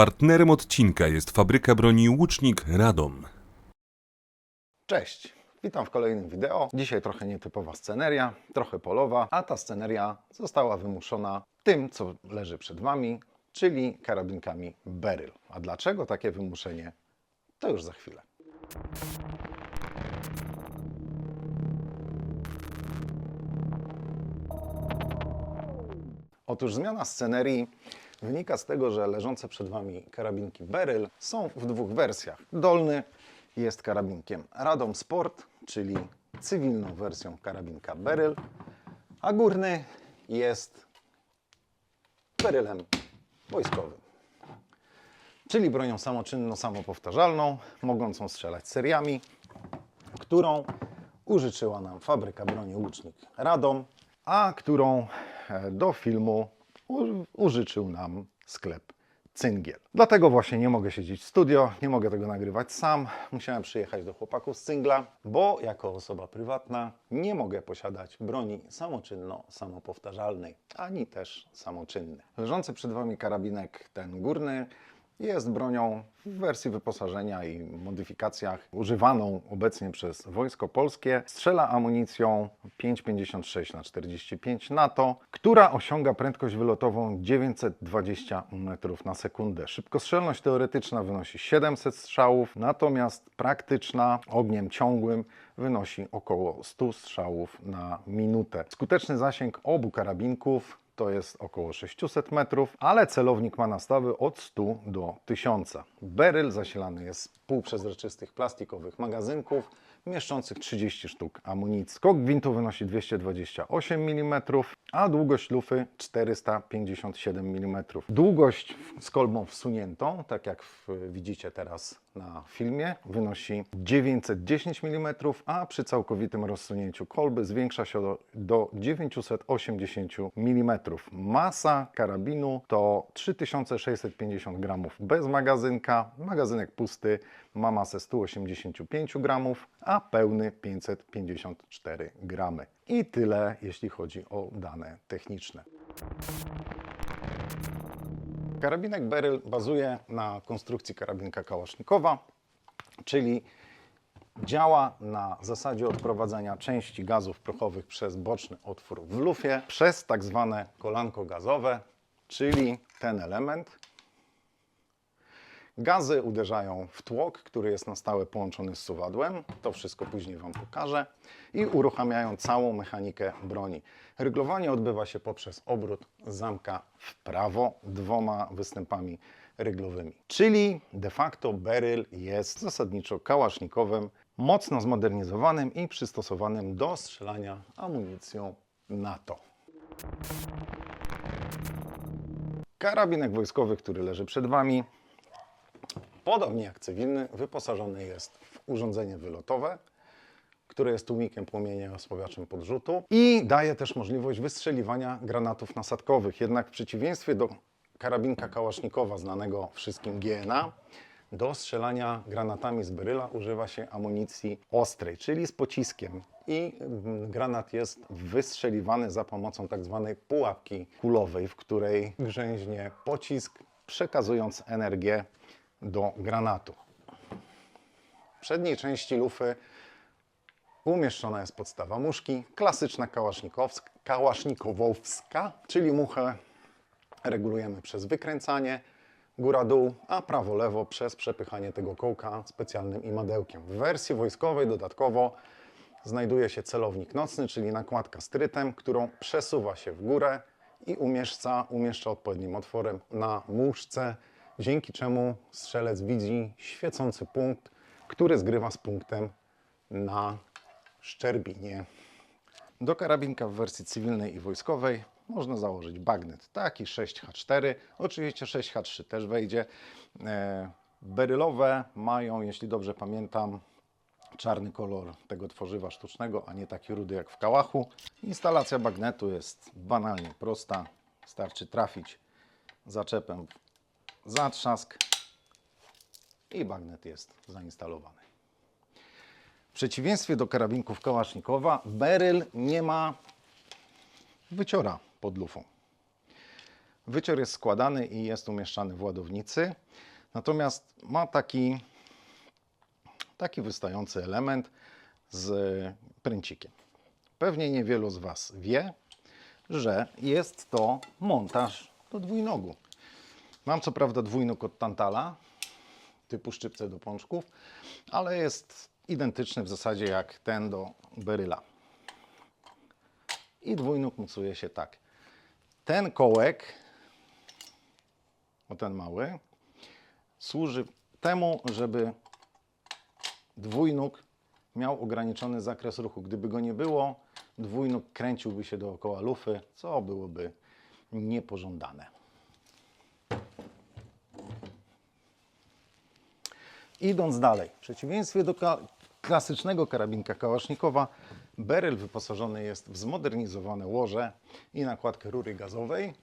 Partnerem odcinka jest fabryka broni Łucznik Radom. Cześć, witam w kolejnym wideo. Dzisiaj trochę nietypowa sceneria, trochę polowa, a ta sceneria została wymuszona tym, co leży przed Wami, czyli karabinkami Beryl. A dlaczego takie wymuszenie? To już za chwilę. Otóż zmiana scenerii wynika z tego, że leżące przed Wami karabinki Beryl są w dwóch wersjach. Dolny jest karabinkiem Radom Sport, czyli cywilną wersją karabinka Beryl, a górny jest Berylem wojskowym. Czyli bronią samoczynną, samopowtarzalną, mogącą strzelać seriami, którą użyczyła nam fabryka broni Łucznik Radom, a którą e, do filmu użyczył nam sklep Cyngiel. Dlatego właśnie nie mogę siedzieć w studio, nie mogę tego nagrywać sam. Musiałem przyjechać do chłopaków z Cyngla, bo jako osoba prywatna nie mogę posiadać broni samoczynno-samopowtarzalnej, ani też samoczynnej. Leżący przed Wami karabinek ten górny jest bronią w wersji wyposażenia i modyfikacjach używaną obecnie przez Wojsko Polskie. Strzela amunicją 5,56 na 45 NATO, która osiąga prędkość wylotową 920 metrów na sekundę. Szybkostrzelność teoretyczna wynosi 700 strzałów, natomiast praktyczna ogniem ciągłym wynosi około 100 strzałów na minutę. Skuteczny zasięg obu karabinków to jest około 600 metrów, ale celownik ma nastawy od 100 do 1000. Beryl zasilany jest z półprzezroczystych plastikowych magazynków mieszczących 30 sztuk amunicji. Skok gwintu wynosi 228 mm, a długość lufy 457 mm. Długość z kolbą wsuniętą, tak jak widzicie teraz na filmie, wynosi 910 mm, a przy całkowitym rozsunięciu kolby zwiększa się do, do 980 mm. Masa karabinu to 3650 gramów bez magazynka. Magazynek pusty ma masę 185 gramów, a pełny 554 gramy. I tyle, jeśli chodzi o dane techniczne. Karabinek Beryl bazuje na konstrukcji karabinka kałasznikowa, czyli działa na zasadzie odprowadzania części gazów prochowych przez boczny otwór w lufie przez tak zwane kolanko gazowe, czyli ten element. Gazy uderzają w tłok, który jest na stałe połączony z suwadłem. To wszystko później Wam pokażę. I uruchamiają całą mechanikę broni. Ryglowanie odbywa się poprzez obrót zamka w prawo dwoma występami ryglowymi. Czyli de facto Beryl jest zasadniczo kałasznikowym, mocno zmodernizowanym i przystosowanym do strzelania amunicją NATO. Karabinek wojskowy, który leży przed Wami, podobnie jak cywilny, wyposażony jest w urządzenie wylotowe, które jest tłumikiem płomienia osłabiaczem podrzutu i daje też możliwość wystrzeliwania granatów nasadkowych. Jednak w przeciwieństwie do karabinka kałasznikowa znanego wszystkim GNA, do strzelania granatami z beryla używa się amunicji ostrej, czyli z pociskiem. I mm, granat jest wystrzeliwany za pomocą tak zwanej pułapki kulowej, w której grzęźnie pocisk, przekazując energię do granatu. W przedniej części lufy umieszczona jest podstawa muszki, klasyczna kałasznikowowska, czyli muchę regulujemy przez wykręcanie góra-dół, a prawo-lewo przez przepychanie tego kołka specjalnym imadełkiem. W wersji wojskowej dodatkowo znajduje się celownik nocny, czyli nakładka z trytem, którą przesuwa się w górę i umieszcza, umieszcza odpowiednim otworem na muszce, dzięki czemu strzelec widzi świecący punkt, który zgrywa z punktem na szczerbinie. Do karabinka w wersji cywilnej i wojskowej można założyć bagnet taki 6H4. Oczywiście 6H3 też wejdzie. E, Berylowe mają, jeśli dobrze pamiętam, czarny kolor tego tworzywa sztucznego, a nie taki rudy jak w kałachu. Instalacja bagnetu jest banalnie prosta. Starczy trafić zaczepem zatrzask i bagnet jest zainstalowany. W przeciwieństwie do karabinków kałasznikowa, Beryl nie ma wyciora pod lufą. Wycior jest składany i jest umieszczany w ładownicy. Natomiast ma taki, taki wystający element z pręcikiem. Pewnie niewielu z Was wie, że jest to montaż do dwójnogu. Mam co prawda dwójnóg od Tantala, typu szczypce do pączków, ale jest identyczny w zasadzie jak ten do Beryla. I dwójnóg mocuje się tak. Ten kołek, o ten mały, służy temu, żeby dwójnóg miał ograniczony zakres ruchu. Gdyby go nie było, dwójnóg kręciłby się dookoła lufy, co byłoby niepożądane. Idąc dalej, w przeciwieństwie do klasycznego karabinka kałasznikowa, Beryl wyposażony jest w zmodernizowane łoże i nakładkę rury gazowej,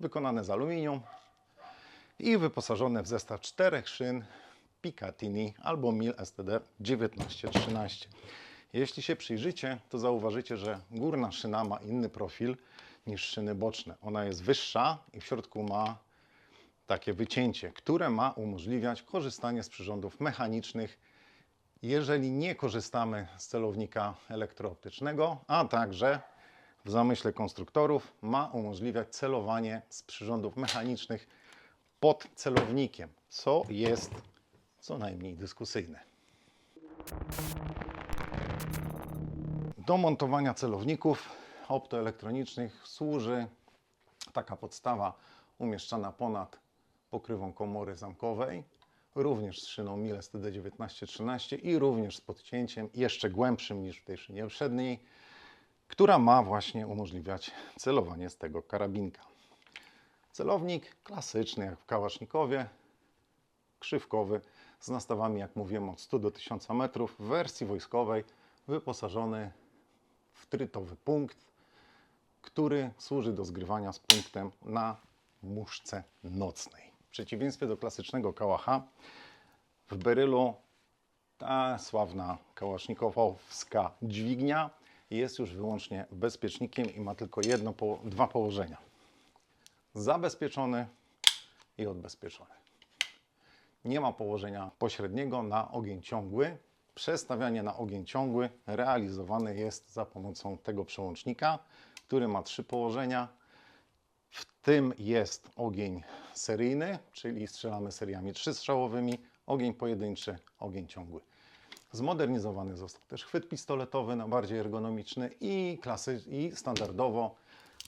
wykonane z aluminium i wyposażone w zestaw czterech szyn Picatinny albo Mil STD 1913. Jeśli się przyjrzycie, to zauważycie, że górna szyna ma inny profil niż szyny boczne. Ona jest wyższa i w środku ma takie wycięcie, które ma umożliwiać korzystanie z przyrządów mechanicznych, jeżeli nie korzystamy z celownika elektrooptycznego, a także w zamyśle konstruktorów ma umożliwiać celowanie z przyrządów mechanicznych pod celownikiem, co jest co najmniej dyskusyjne. Do montowania celowników optoelektronicznych służy taka podstawa umieszczana ponad pokrywą komory zamkowej, również z szyną Miele STD 1913 i również z podcięciem jeszcze głębszym niż w tej szynie przedniej, która ma właśnie umożliwiać celowanie z tego karabinka. Celownik klasyczny jak w Kałasznikowie, krzywkowy, z nastawami, jak mówiłem, od 100 do 1000 metrów, w wersji wojskowej wyposażony w trytowy punkt, który służy do zgrywania z punktem na muszce nocnej. Przeciwieństwie do klasycznego kałacha, w Berylu ta sławna kałasznikowa dźwignia jest już wyłącznie bezpiecznikiem i ma tylko jedno, dwa położenia. Zabezpieczony i odbezpieczony. Nie ma położenia pośredniego na ogień ciągły. Przestawianie na ogień ciągły realizowane jest za pomocą tego przełącznika, który ma trzy położenia. W tym jest ogień seryjny, czyli strzelamy seriami trzystrzałowymi, ogień pojedynczy, ogień ciągły. Zmodernizowany został też chwyt pistoletowy na bardziej ergonomiczny i, klasy, i standardowo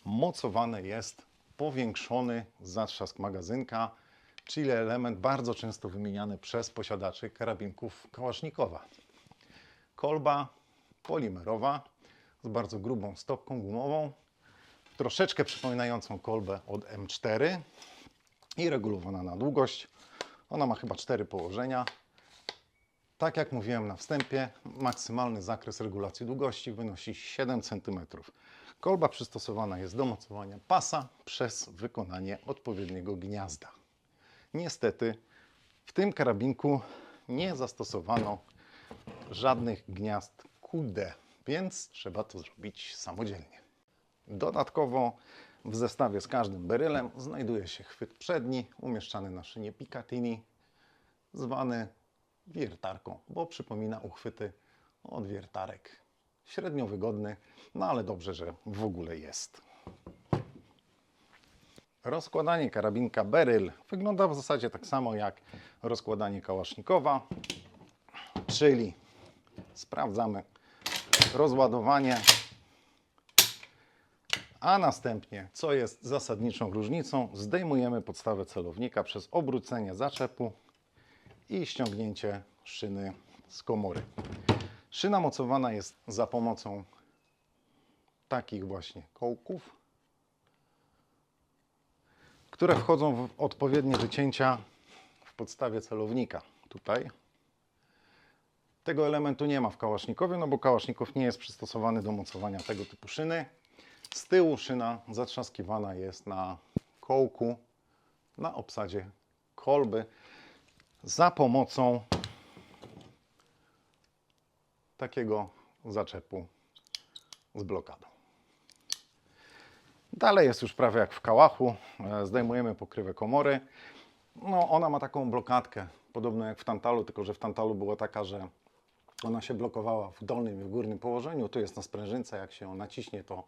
mocowany jest powiększony zatrzask magazynka, czyli element bardzo często wymieniany przez posiadaczy karabinków kałasznikowa. Kolba polimerowa z bardzo grubą stopką gumową, troszeczkę przypominającą kolbę od M4 i regulowana na długość. Ona ma chyba cztery położenia. Tak jak mówiłem na wstępie, maksymalny zakres regulacji długości wynosi 7 cm. Kolba przystosowana jest do mocowania pasa przez wykonanie odpowiedniego gniazda. Niestety w tym karabinku nie zastosowano żadnych gniazd QD, więc trzeba to zrobić samodzielnie. Dodatkowo w zestawie z każdym berylem znajduje się chwyt przedni umieszczany na szynie Picatinny, zwany wiertarką, bo przypomina uchwyty od wiertarek. Średnio wygodny, no ale dobrze, że w ogóle jest. Rozkładanie karabinka Beryl wygląda w zasadzie tak samo jak rozkładanie kałasznikowa, czyli sprawdzamy rozładowanie, a następnie, co jest zasadniczą różnicą, zdejmujemy podstawę celownika przez obrócenie zaczepu i ściągnięcie szyny z komory. Szyna mocowana jest za pomocą takich właśnie kołków, które wchodzą w odpowiednie wycięcia w podstawie celownika. Tutaj. Tego elementu nie ma w kałasznikowie, no bo kałasznikow nie jest przystosowany do mocowania tego typu szyny. Z tyłu szyna zatrzaskiwana jest na kołku na obsadzie kolby za pomocą takiego zaczepu z blokadą. Dalej jest już prawie jak w kałachu. E, Zdejmujemy pokrywę komory. No, ona ma taką blokadkę, podobno jak w tantalu, tylko że w tantalu była taka, że ona się blokowała w dolnym i w górnym położeniu. Tu jest na sprężynce, jak się ją naciśnie, to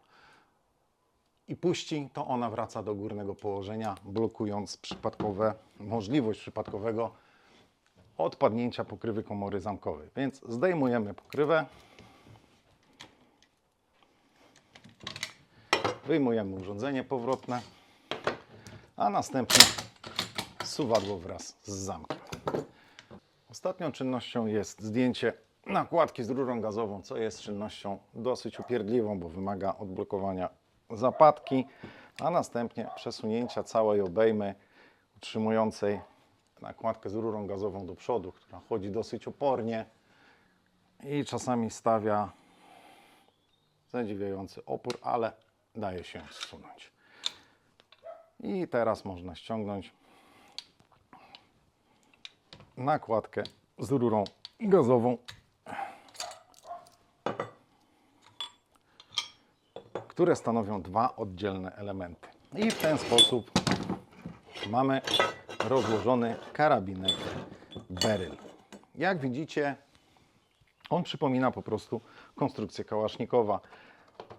i puści, to ona wraca do górnego położenia, blokując przypadkowe, możliwość przypadkowego odpadnięcia pokrywy komory zamkowej. Więc zdejmujemy pokrywę. Wyjmujemy urządzenie powrotne, a następnie suwadło wraz z zamkiem. Ostatnią czynnością jest zdjęcie nakładki z rurą gazową, co jest czynnością dosyć upierdliwą, bo wymaga odblokowania zapadki, a następnie przesunięcia całej obejmy utrzymującej nakładkę z rurą gazową do przodu, która chodzi dosyć opornie i czasami stawia zadziwiający opór, ale daje się zsunąć. I teraz można ściągnąć nakładkę z rurą gazową, które stanowią dwa oddzielne elementy. I w ten sposób mamy rozłożony karabinek Beryl. Jak widzicie, on przypomina po prostu konstrukcję kałasznikowa.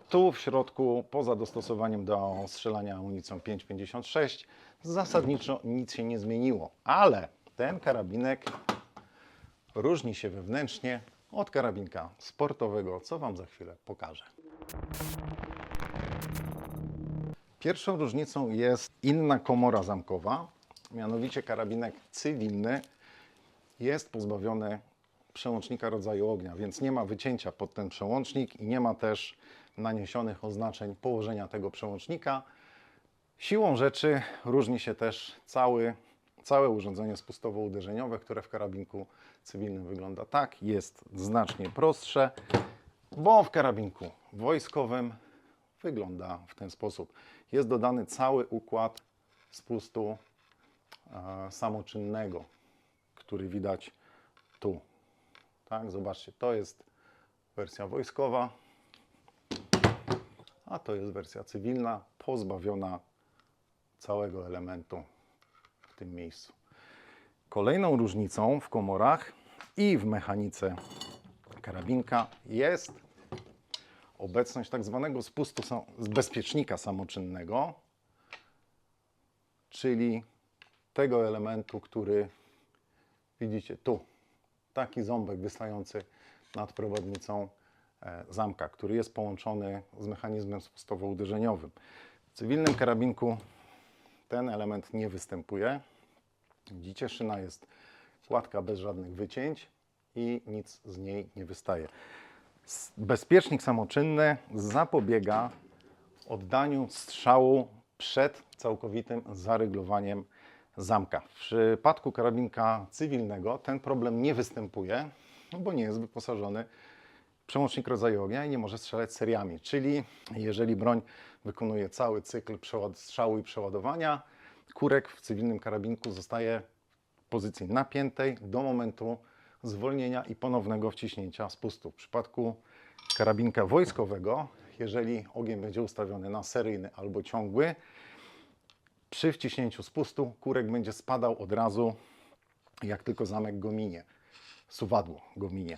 Tu w środku, poza dostosowaniem do strzelania amunicją 5,56, zasadniczo nic się nie zmieniło, ale ten karabinek różni się wewnętrznie od karabinka sportowego, co Wam za chwilę pokażę. Pierwszą różnicą jest inna komora zamkowa, mianowicie karabinek cywilny jest pozbawiony przełącznika rodzaju ognia, więc nie ma wycięcia pod ten przełącznik i nie ma też naniesionych oznaczeń położenia tego przełącznika. Siłą rzeczy różni się też cały, całe urządzenie spustowo-uderzeniowe, które w karabinku cywilnym wygląda tak. Jest znacznie prostsze, bo w karabinku wojskowym wygląda w ten sposób. Jest dodany cały układ spustu e, samoczynnego, który widać tu. Tak, zobaczcie, to jest wersja wojskowa, a to jest wersja cywilna, pozbawiona całego elementu w tym miejscu. Kolejną różnicą w komorach i w mechanice karabinka jest obecność tak zwanego spustu z bezpiecznika samoczynnego, czyli tego elementu, który widzicie tu. Taki ząbek wystający nad prowadnicą e, zamka, który jest połączony z mechanizmem spustowo-uderzeniowym. W cywilnym karabinku ten element nie występuje. Widzicie, szyna jest gładka bez żadnych wycięć i nic z niej nie wystaje. Bezpiecznik samoczynny zapobiega oddaniu strzału przed całkowitym zaryglowaniem zamka. W przypadku karabinka cywilnego ten problem nie występuje, bo nie jest wyposażony w przełącznik rodzaju ognia i nie może strzelać seriami. Czyli jeżeli broń wykonuje cały cykl strzału i przeładowania, kurek w cywilnym karabinku zostaje w pozycji napiętej do momentu zwolnienia i ponownego wciśnięcia spustu. W przypadku karabinka wojskowego, jeżeli ogień będzie ustawiony na seryjny albo ciągły, przy wciśnięciu spustu kurek będzie spadał od razu, jak tylko zamek go minie, suwadło go minie.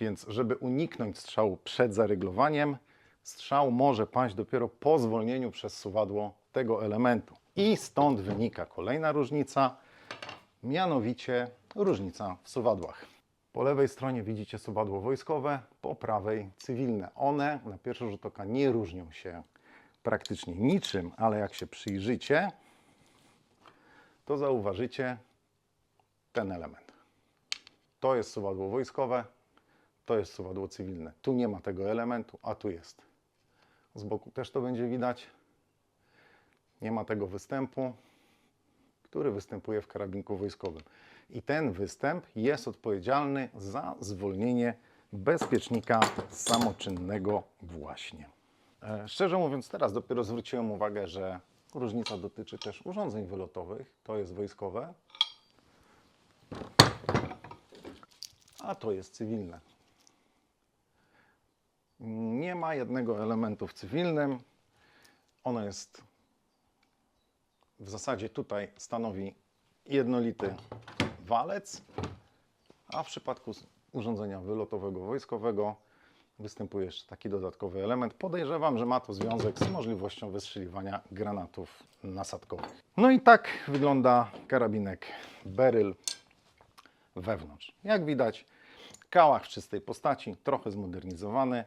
Więc żeby uniknąć strzału przed zaryglowaniem, strzał może paść dopiero po zwolnieniu przez suwadło tego elementu. I stąd wynika kolejna różnica, mianowicie różnica w suwadłach. Po lewej stronie widzicie suwadło wojskowe, po prawej cywilne. One na pierwszy rzut oka nie różnią się praktycznie niczym, ale jak się przyjrzycie, to zauważycie ten element. To jest suwadło wojskowe, to jest suwadło cywilne. Tu nie ma tego elementu, a tu jest. Z boku też to będzie widać. Nie ma tego występu, który występuje w karabinku wojskowym. I ten występ jest odpowiedzialny za zwolnienie bezpiecznika samoczynnego właśnie. E, Szczerze mówiąc, teraz dopiero zwróciłem uwagę, że różnica dotyczy też urządzeń wylotowych. To jest wojskowe, a to jest cywilne. Nie ma jednego elementu w cywilnym. Ono jest w zasadzie tutaj stanowi jednolity walec, a w przypadku urządzenia wylotowego wojskowego występuje jeszcze taki dodatkowy element. Podejrzewam, że ma to związek z możliwością wystrzeliwania granatów nasadkowych. No i tak wygląda karabinek Beryl wewnątrz. Jak widać, kałach w czystej postaci, trochę zmodernizowany.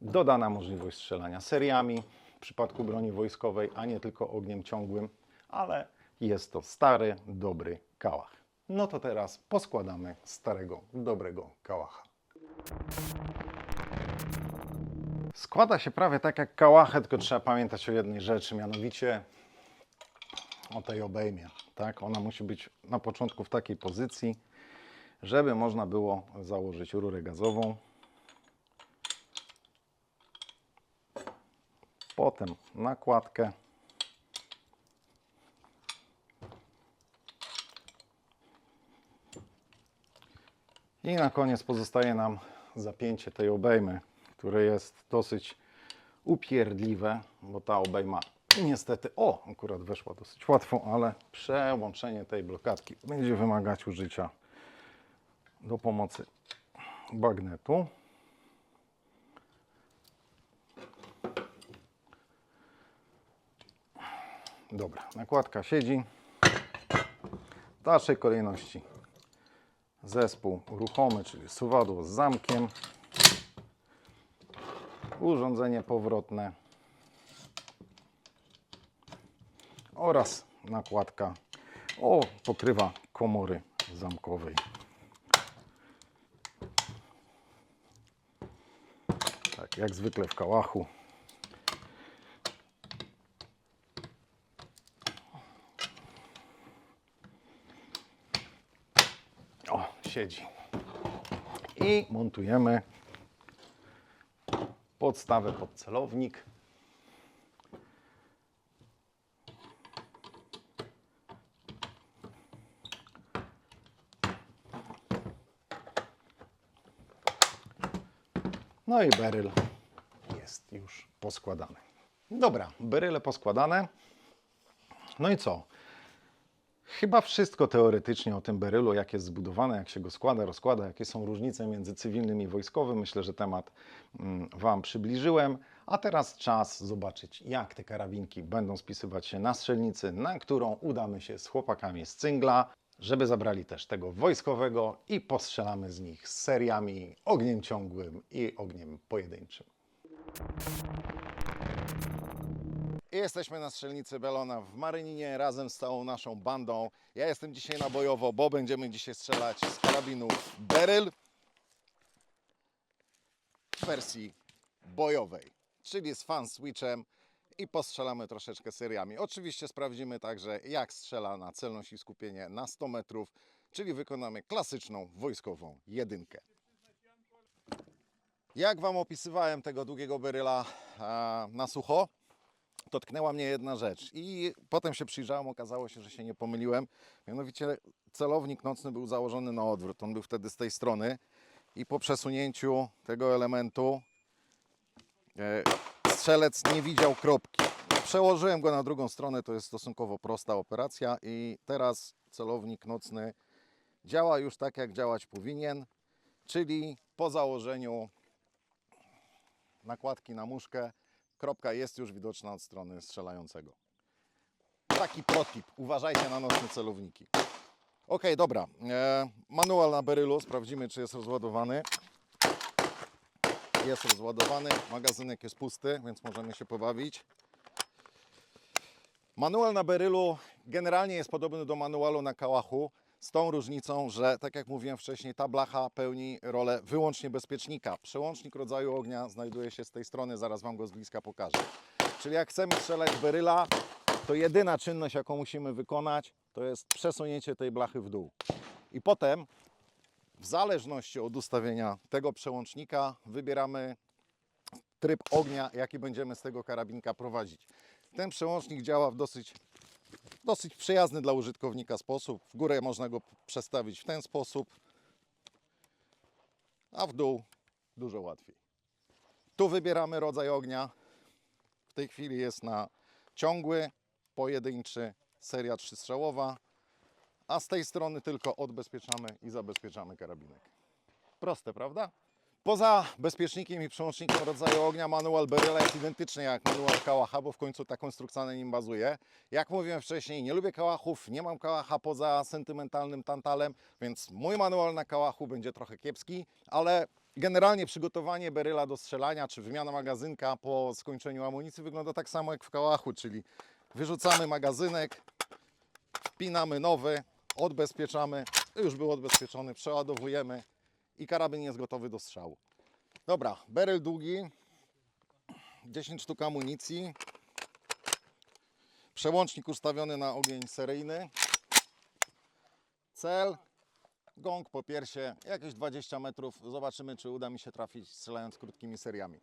Dodana możliwość strzelania seriami w przypadku broni wojskowej, a nie tylko ogniem ciągłym, ale jest to stary, dobry kałach. No to teraz poskładamy starego, dobrego kałacha. Składa się prawie tak jak kałachę, tylko trzeba pamiętać o jednej rzeczy, mianowicie o tej obejmie. Tak? Ona musi być na początku w takiej pozycji, żeby można było założyć rurę gazową. Potem nakładkę. I na koniec pozostaje nam zapięcie tej obejmy, które jest dosyć upierdliwe, bo ta obejma niestety, o, akurat weszła dosyć łatwo, ale przełączenie tej blokadki będzie wymagać użycia do pomocy bagnetu. Dobra, nakładka siedzi. W dalszej kolejności zespół ruchomy, czyli suwadło z zamkiem, urządzenie powrotne oraz nakładka o pokrywa komory zamkowej. Tak, jak zwykle w kałachu. O, siedzi. I montujemy podstawę pod celownik. No i beryl jest już poskładany. Dobra, beryle poskładane. No i co? Chyba wszystko teoretycznie o tym berylu, jak jest zbudowane, jak się go składa, rozkłada, jakie są różnice między cywilnym i wojskowym. Myślę, że temat mm, Wam przybliżyłem. A teraz czas zobaczyć, jak te karabinki będą spisywać się na strzelnicy, na którą udamy się z chłopakami z cyngla, żeby zabrali też tego wojskowego i postrzelamy z nich seriami, ogniem ciągłym i ogniem pojedynczym. Jesteśmy na strzelnicy Belona w Maryninie razem z całą naszą bandą. Ja jestem dzisiaj na bojowo, bo będziemy dzisiaj strzelać z karabinu Beryl w wersji bojowej, czyli z fan switchem i postrzelamy troszeczkę seriami. Oczywiście sprawdzimy także jak strzela na celność i skupienie na 100 metrów, czyli wykonamy klasyczną wojskową jedynkę. Jak Wam opisywałem tego długiego beryla a, na sucho, dotknęła mnie jedna rzecz i potem się przyjrzałem, okazało się, że się nie pomyliłem. Mianowicie celownik nocny był założony na odwrót. On był wtedy z tej strony i po przesunięciu tego elementu e, strzelec nie widział kropki. Przełożyłem go na drugą stronę, to jest stosunkowo prosta operacja i teraz celownik nocny działa już tak, jak działać powinien, czyli po założeniu nakładki na muszkę kropka jest już widoczna od strony strzelającego. Taki protip. Uważajcie na nocne celowniki. Ok, dobra. E, manual na berylu. Sprawdzimy, czy jest rozładowany. Jest rozładowany. Magazynek jest pusty, więc możemy się pobawić. Manual na berylu generalnie jest podobny do manualu na kałachu. Z tą różnicą, że tak jak mówiłem wcześniej, ta blacha pełni rolę wyłącznie bezpiecznika. Przełącznik rodzaju ognia znajduje się z tej strony, zaraz Wam go z bliska pokażę. Czyli jak chcemy strzelać beryla, to jedyna czynność, jaką musimy wykonać, to jest przesunięcie tej blachy w dół. I potem, w zależności od ustawienia tego przełącznika, wybieramy tryb ognia, jaki będziemy z tego karabinka prowadzić. Ten przełącznik działa w dosyć dosyć przyjazny dla użytkownika sposób. W górę można go przestawić w ten sposób, a w dół dużo łatwiej. Tu wybieramy rodzaj ognia. W tej chwili jest na ciągły, pojedynczy, seria trzystrzałowa, a z tej strony tylko odbezpieczamy i zabezpieczamy karabinek. Proste, prawda? Poza bezpiecznikiem i przełącznikiem rodzaju ognia manual Beryla jest identyczny jak manual Kałacha, bo w końcu ta konstrukcja na nim bazuje. Jak mówiłem wcześniej, nie lubię Kałachów, nie mam Kałacha poza sentymentalnym tantalem, więc mój manual na Kałachu będzie trochę kiepski, ale generalnie przygotowanie Beryla do strzelania czy wymiana magazynka po skończeniu amunicji wygląda tak samo jak w Kałachu, czyli wyrzucamy magazynek, wpinamy nowy, odbezpieczamy, już był odbezpieczony, przeładowujemy i karabin jest gotowy do strzału. Dobra, beryl długi, 10 sztuk amunicji, przełącznik ustawiony na ogień seryjny, cel, gong po piersie, jakieś 20 metrów, zobaczymy czy uda mi się trafić strzelając krótkimi seriami.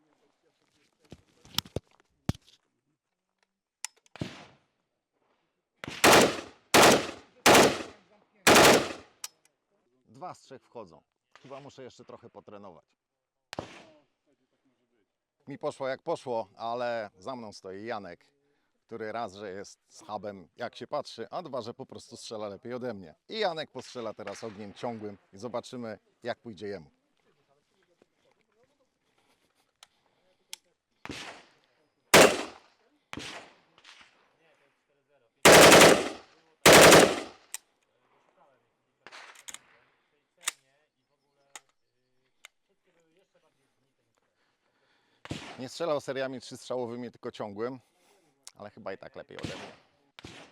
Dwa z trzech wchodzą. Chyba muszę jeszcze trochę potrenować. Mi poszło jak poszło, ale za mną stoi Janek, który raz, że jest schabem jak się patrzy, a dwa, że po prostu strzela lepiej ode mnie. I Janek postrzela teraz ogniem ciągłym i zobaczymy jak pójdzie jemu. Nie strzelał seriami trzystrzałowymi, tylko ciągłym, ale chyba i tak lepiej ode mnie.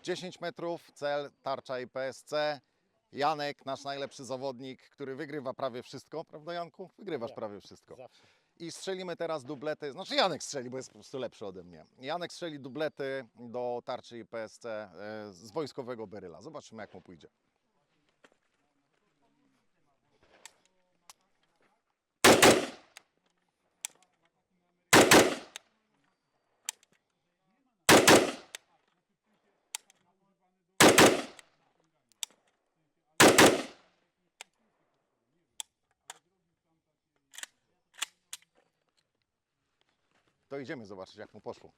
10 metrów, cel, tarcza i PSC. Janek, nasz najlepszy zawodnik, który wygrywa prawie wszystko, prawda Janku? Wygrywasz prawie wszystko. Zawsze. I strzelimy teraz dublety, znaczy Janek strzeli, bo jest po prostu lepszy ode mnie. Janek strzeli dublety do tarczy i PSC e, z wojskowego beryla. Zobaczymy jak mu pójdzie. To idziemy zobaczyć, jak mu poszło.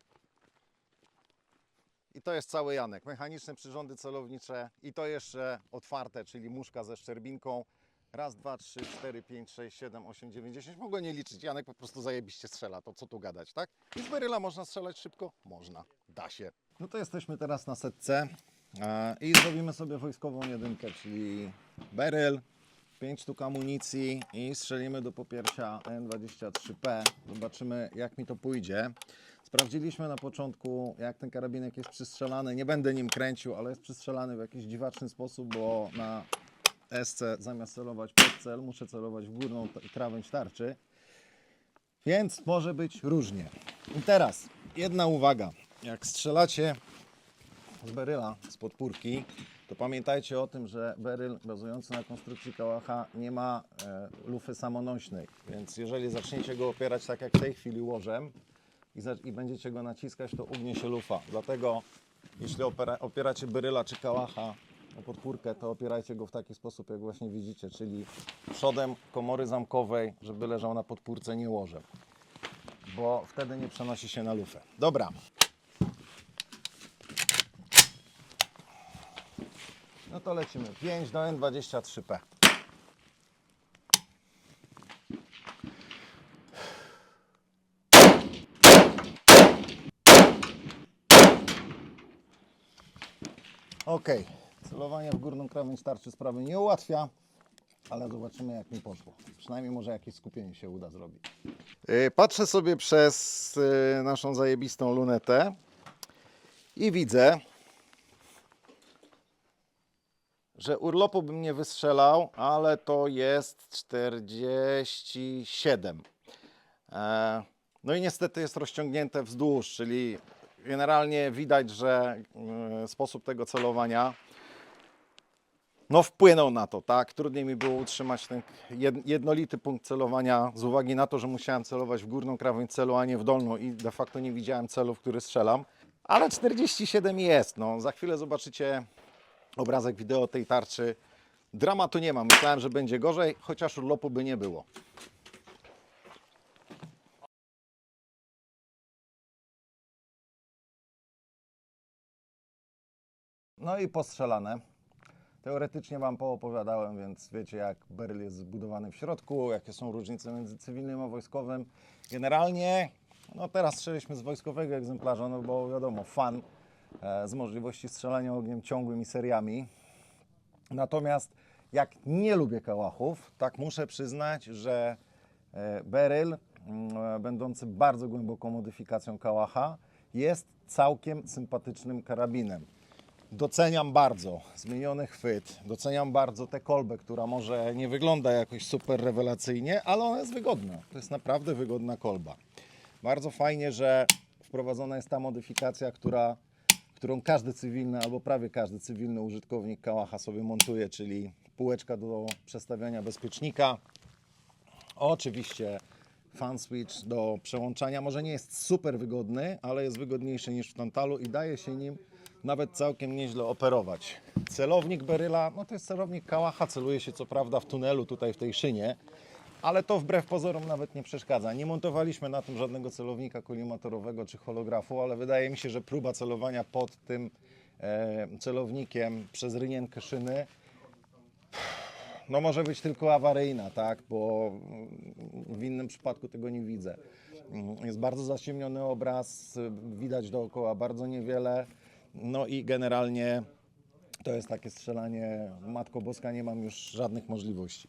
I to jest cały Janek. Mechaniczne przyrządy celownicze i to jeszcze otwarte, czyli muszka ze szczerbinką. Raz, dwa, trzy, cztery, pięć, sześć, siedem, osiem, dziewięć, dziesięć. Mogę nie liczyć. Janek po prostu zajebiście strzela. To co tu gadać, tak? I z beryla można strzelać szybko? Można. Da się. No to jesteśmy teraz na setce e, i zrobimy sobie wojskową jedynkę, czyli beryl, 5 sztuk amunicji i strzelimy do popiersia N23P. Zobaczymy jak mi to pójdzie. Sprawdziliśmy na początku jak ten karabinek jest przystrzelany. Nie będę nim kręcił, ale jest przystrzelany w jakiś dziwaczny sposób, bo na SC zamiast celować pod cel muszę celować w górną krawędź tarczy. Więc może być różnie. I teraz jedna uwaga. Jak strzelacie z beryla, z podpórki, to pamiętajcie o tym, że beryl bazujący na konstrukcji kałacha nie ma e, lufy samonośnej, więc jeżeli zaczniecie go opierać tak jak w tej chwili łożem i, i będziecie go naciskać, to ugnie się lufa. Dlatego jeśli opera, opieracie beryla czy kałacha o podpórkę, to opierajcie go w taki sposób, jak właśnie widzicie, czyli przodem komory zamkowej, żeby leżał na podpórce, nie łożem, bo wtedy nie przenosi się na lufę. Dobra, No to lecimy. 5 do N23P. Ok, celowanie w górną krawędź tarczy sprawy nie ułatwia, ale zobaczymy jak mi poszło. Przynajmniej może jakieś skupienie się uda zrobić. Patrzę sobie przez y, naszą zajebistą lunetę i widzę, że urlopu bym nie wystrzelał, ale to jest 47. E, No i niestety jest rozciągnięte wzdłuż, czyli generalnie widać, że e, sposób tego celowania no wpłynął na to, tak? Trudniej mi było utrzymać ten jed- jednolity punkt celowania z uwagi na to, że musiałem celować w górną krawędź celu, a nie w dolną i de facto nie widziałem celu, w który strzelam. Ale 47 jest, no. Za chwilę zobaczycie obrazek wideo tej tarczy. Dramatu nie ma. Myślałem, że będzie gorzej, chociaż urlopu by nie było. No i postrzelane. Teoretycznie Wam poopowiadałem, więc wiecie jak Beryl jest zbudowany w środku, jakie są różnice między cywilnym a wojskowym. Generalnie, no teraz strzeliśmy z wojskowego egzemplarza, no bo wiadomo, fan z możliwości strzelania ogniem ciągłym i seriami. Natomiast jak nie lubię kałachów, tak muszę przyznać, że e, beryl, mm, e, będący bardzo głęboką modyfikacją kałacha, jest całkiem sympatycznym karabinem. Doceniam bardzo zmieniony chwyt, doceniam bardzo tę kolbę, która może nie wygląda jakoś super rewelacyjnie, ale ona jest wygodna. To jest naprawdę wygodna kolba. Bardzo fajnie, że wprowadzona jest ta modyfikacja, która, którą każdy cywilny albo prawie każdy cywilny użytkownik kałacha sobie montuje, czyli półeczka do przestawiania bezpiecznika. Oczywiście fan switch do przełączania może nie jest super wygodny, ale jest wygodniejszy niż w Tantalu i daje się nim nawet całkiem nieźle operować. Celownik Beryla, no to jest celownik Kałacha, celuje się co prawda w tunelu tutaj w tej szynie, ale to wbrew pozorom nawet nie przeszkadza. Nie montowaliśmy na tym żadnego celownika kolimatorowego czy holografu, ale wydaje mi się, że próba celowania pod tym e, celownikiem przez rynienkę szyny no może być tylko awaryjna, tak, bo w innym przypadku tego nie widzę. Jest bardzo zaciemniony obraz, widać dookoła bardzo niewiele, no i generalnie to jest takie strzelanie, Matko Boska, nie mam już żadnych możliwości.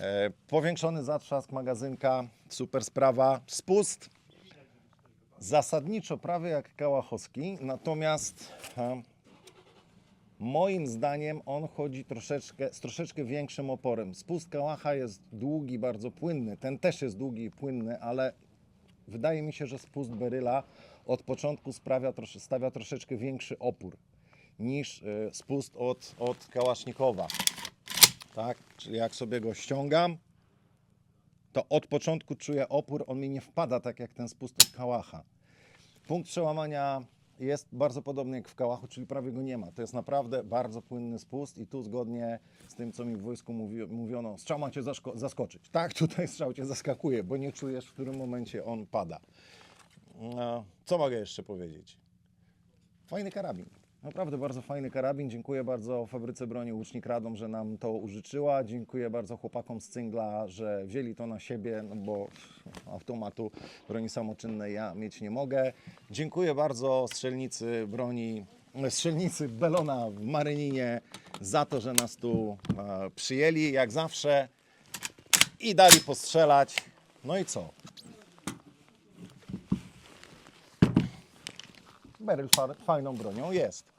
E, powiększony zatrzask magazynka, super sprawa, spust, zasadniczo prawie jak kałachowski, natomiast e, Moim zdaniem on chodzi troszeczkę, z troszeczkę większym oporem. Spust kałacha jest długi, bardzo płynny. Ten też jest długi i płynny, ale wydaje mi się, że spust beryla od początku sprawia, stawia troszeczkę większy opór niż y, spust od, od kałasznikowa. Tak? Czyli jak sobie go ściągam, to od początku czuję opór, on mi nie wpada tak jak ten spust kałacha. Punkt przełamania jest bardzo podobny jak w kałachu, czyli prawie go nie ma. To jest naprawdę bardzo płynny spust i tu zgodnie z tym, co mi w wojsku mówi, mówiono, strzał ma cię zaskoczyć. Tak, tutaj strzał cię zaskakuje, bo nie czujesz, w którym momencie on pada. No, co mogę jeszcze powiedzieć? Fajny karabin. Naprawdę bardzo fajny karabin. Dziękuję bardzo fabryce broni Łucznik Radom, że nam to użyczyła. Dziękuję bardzo chłopakom z Cyngla, że wzięli to na siebie, no bo automatu broni samoczynnej ja mieć nie mogę. Dziękuję bardzo strzelnicy broni, strzelnicy Belona w Maryninie za to, że nas tu e, przyjęli, jak zawsze, i dali postrzelać. No i co? Fajną bronią jest.